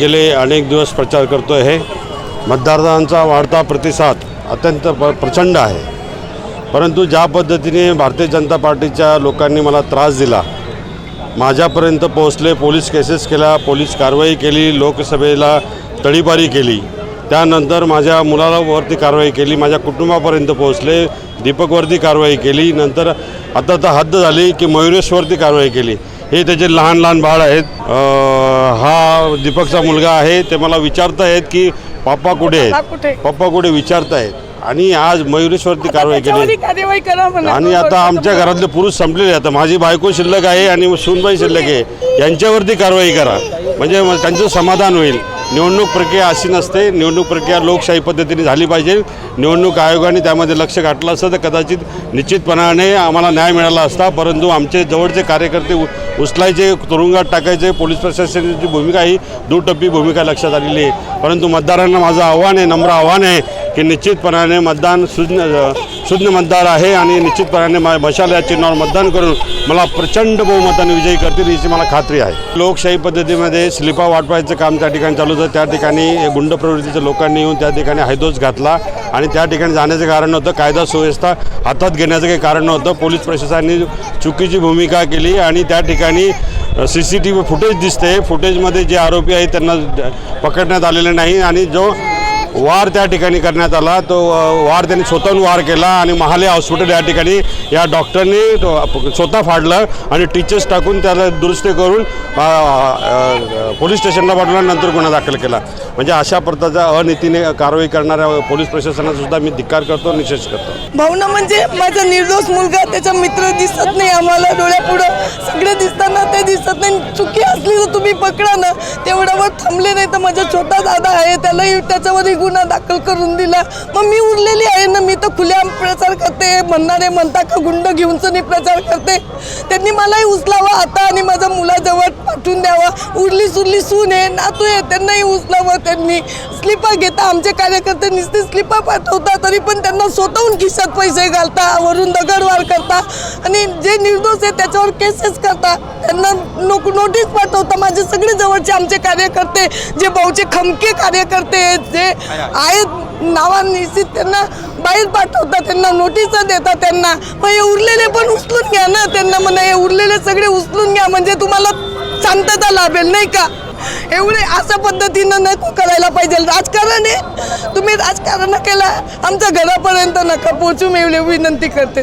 गेले अनेक दिवस प्रचार करतो आहे मतदारांचा वाढता प्रतिसाद अत्यंत प प्रचंड आहे. परंतु ज्या पद्धतीने भारतीय जनता पार्टीच्या लोकांनी मला त्रास दिला माझ्यापर्यंत पोहोचले पोलीस केसेस केल्या पोलीस कारवाई केली लोकसभेला तडीपारी केली त्यानंतर माझ्या मुलालावरती कारवाई केली माझ्या कुटुंबापर्यंत पोहोचले दीपकवरती कारवाई केली नंतर आता तर हद्द झाली की मयुरेशवरती कारवाई केली. हे त्याचे लहान लहान बाळ आहेत हा दीपकचा मुलगा आहे ते मला विचारतायत की पापा कुठे? आहेत? पप्पा कुठे? विचारतायत आणि आज मयुरेशवरती कारवाई केली. आणि आता आमच्या घरातले पुरुष संपलेले आता माझी बायको शिल्लक आहे आणि सूनबाई शिल्लक आहे. यांच्यावरती कारवाई करा. म्हणजे त्यांचं समाधान होईल. निवडणूक प्रक्रिया अशी नसते. निवडणूक प्रक्रिया लोकशाही पद्धतीने झाली पाहिजे. निवडणूक आयोगाने त्यामध्ये लक्ष घातलं असतं तर कदाचित निश्चितपणाने आम्हाला न्याय मिळाला असता. परंतु आमचे जवळचे कार्यकर्ते उ- उचलायचे तुरुंगात टाकायचे पोलीस प्रशासनाची भूमिका ही दुटप्पी भूमिका लक्षात आलेली आहे. परंतु मतदारांना माझं आव्हान आहे नम्र आव्हान आहे की निश्चितपणाने मतदान सुज सुज्ञ मतदार आहे आणि निश्चितपणाने मा- मशाल या चिन्हावर मतदान करून मला प्रचंड बहुमताने विजयी करतील याची मला खात्री आहे. लोकशाही पद्धतीमध्ये स्लिपा वाटवायचं काम त्या ठिकाणी चालू होतं. त्या ठिकाणी गुंड प्रवृत्तीच्या लोकांनी येऊन त्या ठिकाणी हायदोस घातला आणि त्या ठिकाणी जाण्याचं कारण नव्हतं कायदा सुव्यवस्था हातात घेण्याचं काही कारण नव्हतं. पोलीस प्रशासनाने चुकीची भूमिका केली आणि त्या ठिकाणी C C T V footage दिसते फुटेजमध्ये जे आरोपी आहेत त्यांना पकडण्यात आलेले नाही आणि जो वार त्या ठिकाणी करण्यात आला. तो वार त्यांनी स्वतःहून वार केला आणि महाले हॉस्पिटल या ठिकाणी या डॉक्टरनी स्वतः फाडलं आणि टीचर्स टाकून त्याला दुरुस्ती करून पोलीस स्टेशनला पाठवला नंतर गुन्हा दाखल केला. म्हणजे अशा प्रकारच्या अनितीने कारवाई करणाऱ्या पोलीस प्रशासनासुद्धा मी धिक्कार करतो निषेध करतो. भावना म्हणजे माझा निर्दोष मुलगा त्याचा मित्र दिसत नाही आम्हाला डोळ्यापुढं. सगळे दिसताना ते दिसत नाही. चुकी असली तर तुम्ही पकडा ना. तेवढ्यावर थांबले नाही तर माझा छोटा दादा आहे त्यालाही त्याच्यावरही गुन्हा दाखल करून दिला. मग मी उरलेली आहे ना मी तर खुल्या प्रचार करते. म्हणणारे म्हणता का गुंड घेऊनच नाही प्रचार करते? त्यांनी मलाही उचलावा आता आणि माझ्या मुलाजवळ पाठवून द्यावा. उरली सुरली सून आहे नातू आहे त्यांनाही उचलावं त्यांनी. स्लिपा घेता आमचे कार्यकर्ते नुसते स्लिपा पाठवता तरी पण त्यांना स्वतःहून खिशात पैसे घालता वरून दगडवार करता. आणि जे निर्दोष आहे त्याच्यावर केसेस करता. त्यांना नो नोटीस पाठवता. माझे सगळे जवळचे आमचे कार्यकर्ते जे भाऊचे खमके कार्यकर्ते आहेत जे आहेत. नावानिश्चित त्यांना बाहेर पाठवता त्यांना नोटीस देता त्यांना. मग हे उरलेले पण उचलून घ्या ना त्यांना म्हणा हे उरलेले सगळे उचलून घ्या म्हणजे तुम्हाला शांतता लाभेल नाही का? एवढे अशा पद्धतीनं नको करायला पाहिजे. राजकारण आहे तुम्ही राजकारण केलं आमच्या घरापर्यंत नका पोचू मी एवढी विनंती करते.